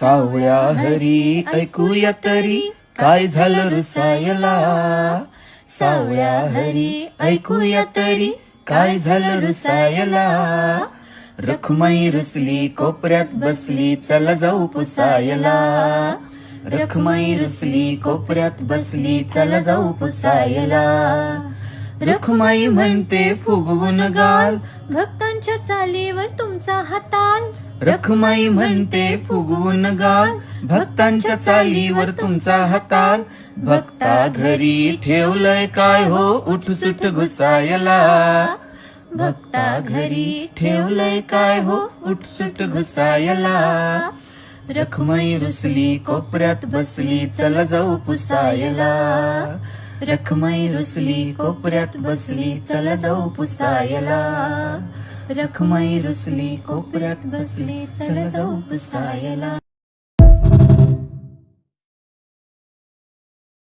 सावळ्या हरी ऐकूया तरी काय झालं रुसायला? सावळ्या हरी ऐकूया तरी काय झालं रुसायला? रखमाई रुसली कोपऱ्यात बसली चला जाऊ पुसायला. रखमाई रुसली कोपऱ्यात बसली चला जाऊ पुसायला. रखमाई म्हणते फुगवून गाल. भक्तांच्या चालीवर तुमचा हाताल. रखमाई म्हणते फुगवून गाल. भक्तांच्या चालीवर तुमचा हाताल. भक्ता घरी ठेवलंय काय हो? उठसुट घुसायला. भक्ता घरी ठेवलंय काय हो? उठसुट घुसायला. रखमाई रुसली कोपऱ्यात बसली चला जाऊ पुसायला. रखमाई रुसली कोपऱ्यात बसली चला जाऊ पुसायला. रखमाई रुसली कोपऱ्यात बसली चला जाऊ पुसायला.